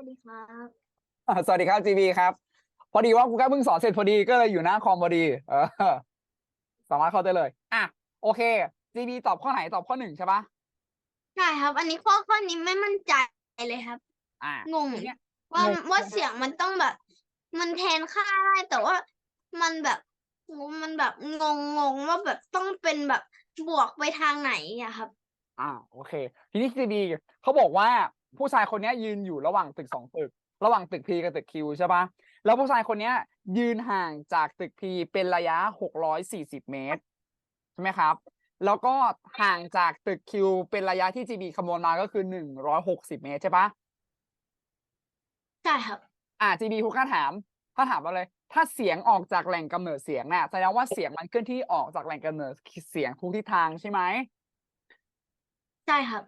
วัสดีครับอ่าสวัสดีครับจีบีครับ พอดีว่าครูก้าเพิ่งสอนเสร็จพอดีก็เลยอยู่หน้าคอมพอดี เออ สามารถเข้าได้เลย อะ โอเคจีบีตอบข้อไหนตอบข้อหนึ่งใช่ปะใช่ครับ อันนี้ข้อข้อนี้ไม่มั่นใจเลยครับ อะงง ทีเนี้ย ว่างง ว่าเสียงมันต้องแบบ มันแทนค่าได้แต่ว่ามันแบบมันแบบงงงงว่าแบบต้องเป็นแบบบวกไปทางไหนอะครับ อ่าโอเค ทีนี้จีบีเขาบอกว่า ผู้ชายคนเนี้ยยืนอยู่ระหว่างตึกสองตึก ระหว่างตึกพีกับตึกคิวใช่ปะแล้วผู้ชายคนเนี้ยยืนห่างจากตึกพีเป็นระยะหกร้อยสี่สิบเมตรใช่ไหมครับ แล้วก็ห่างจากตึกคิวเป็นระยะที่จีบีคำนวณมาก็คือหนึ่งร้อยหกสิบเมตรใช่ปะใช่ครับ อ่า GB ครูกล้าถามถ้าถามเราเลย ถ้าเสียงออกจากแหล่งกำเนิดเสียงเนี่ยแสดงว่าเสียงมันเคลื่อนที่ออกจากแหล่งกำเนิดเสียงทุกทิศทางใช่ไหมใช่ครับ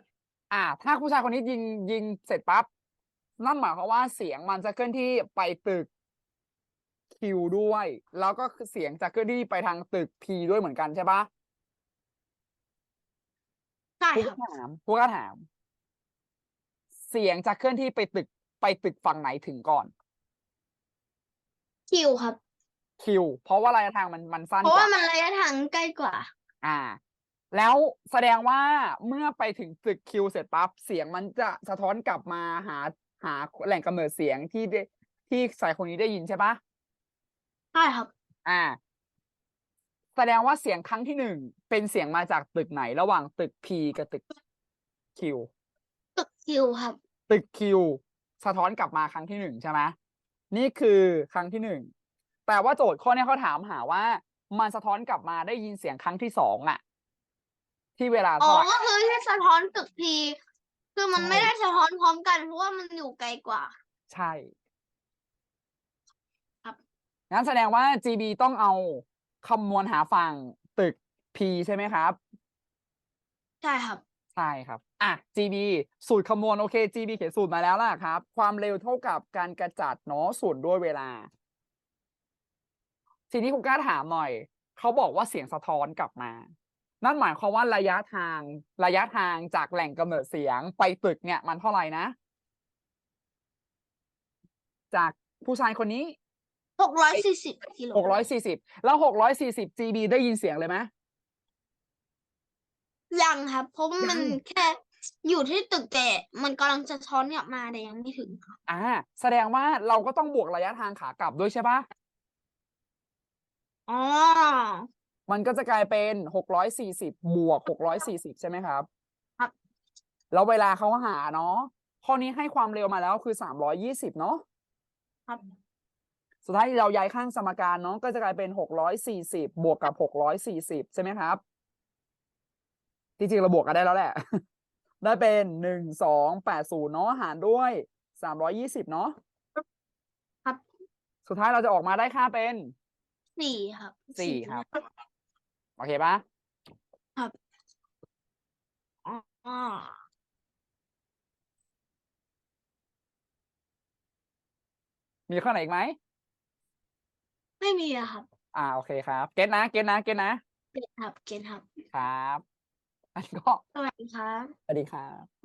อ่า ถ้าผู้ชายคนนี้ยิงยิงเสร็จปั๊บนั่นหมายความว่าเสียงมันจะเคลื่อนที่ไปตึกคิวด้วย แล้วก็เสียงจะเคลื่อนที่ไปทางตึกพีด้วยเหมือนกันใช่ปะใช่ครูคก็รับถามครูก็ถาม เสียงจะเคลื่อนที่ไปตึกไปตึกฝั่งไหนถึงก่อน คิวครับ คิว เพราะว่าระยะทางมันมันสั้นเพราะกว่าว่ามันระยะทางใกล้กว่า อ่า แล้วแสดงว่าเมื่อไปถึงตึกคิวเสร็จปั๊บเสียงมันจะสะท้อนกลับมาหาหาแหล่งกำเนิดเสียงที่ได้ที่สายคนนี้ได้ยินใช่ปะใช่ครับ อ่า แสดงว่าเสียงครั้งที่หนึ่งเป็นเสียงมาจากตึกไหน ระหว่างตึก P กับตึก Q ตึกคิวครับ ตึก Q สะท้อนกลับมาครั้งที่หนึ่งใช่ไหมนี่คือครั้งที่หนึ่งแต่ว่าโจทย์ข้อเนี้ยเขาถามหาว่า มันสะท้อนกลับมาได้ยินเสียงครั้งที่สองอะ ที่เวลาอ๋อเท่าไหร่ก็คือที่สะท้อนตึกพีคือมันใช่ไม่ได้สะท้อนพร้อมกันเพราะว่ามันอยู่ไกลกว่า ใช่ครับ งั้นแสดงว่า GB ต้องเอาคำนวณหาฝั่งตึก P ใช่ไหมครับ ใช่ครับ ใช่ครับ อะ GB สูตรคำนวณโอเค GB เขียนสูตรมาแล้วล่ะครับ ความเร็วเท่ากับการกระจัดเนาะส่วนด้วยเวลา ทีนี้คุณกล้าถามหน่อย เขาบอกว่าเสียงสะท้อนกลับมา นั่นหมายความว่าระยะทางระยะทางจากแหล่งกำเนิดเสียงไปตึกเนี่ย มันเท่าไหร่นะ จากผู้ชายคนนี้หกร้อยสี่สิบกิโลหกร้อยสี่สิบแล้วหกร้อยสี่สิบ GB ได้ยินเสียงเลยไหมยังครับเพราะว่ามันยังแค่อยู่ที่ตึกแต่มันกำลังจะท้อนกลับมาแต่ยังไม่ถึงครับอ่า แสดงว่าเราก็ต้องบวกระยะทางขากลับด้วยใช่ปะอ๋อ มันก็จะกลายเป็นหกร้อยสี่สิบบวกหกร้อยสี่สิบใช่ไหมครับครับแล้วเวลาเขาหาเนาะข้อนี้ให้ความเร็วมาแล้วคือสามร้อยยี่สิบเนาะครับสุดท้ายเราย้ายข้างสมการเนาะก็จะกลายเป็นหกร้อยสี่สิบบวกกับหกร้อยสี่สิบใช่ไหมครับจริงๆเราบวกกันได้แล้วแหละ ได้เป็นหนึ่งสองแปดศูนย์เนาะหารด้วยสามร้อยยี่สิบเนาะครับ สุดท้ายเราจะออกมาได้ค่าเป็นสี่ครับสี่ครับโอเคปะอ๋อมีข้อไหนอีกไหม ไม่มีอะครับอ่าโอเคครับ เก็ตนะ เก็ตนะ เก็ตนะ เกณฑ์ครับเกณฑ์ครับครับ อันนี้ก็สวัสดีครับ สวัสดีครับ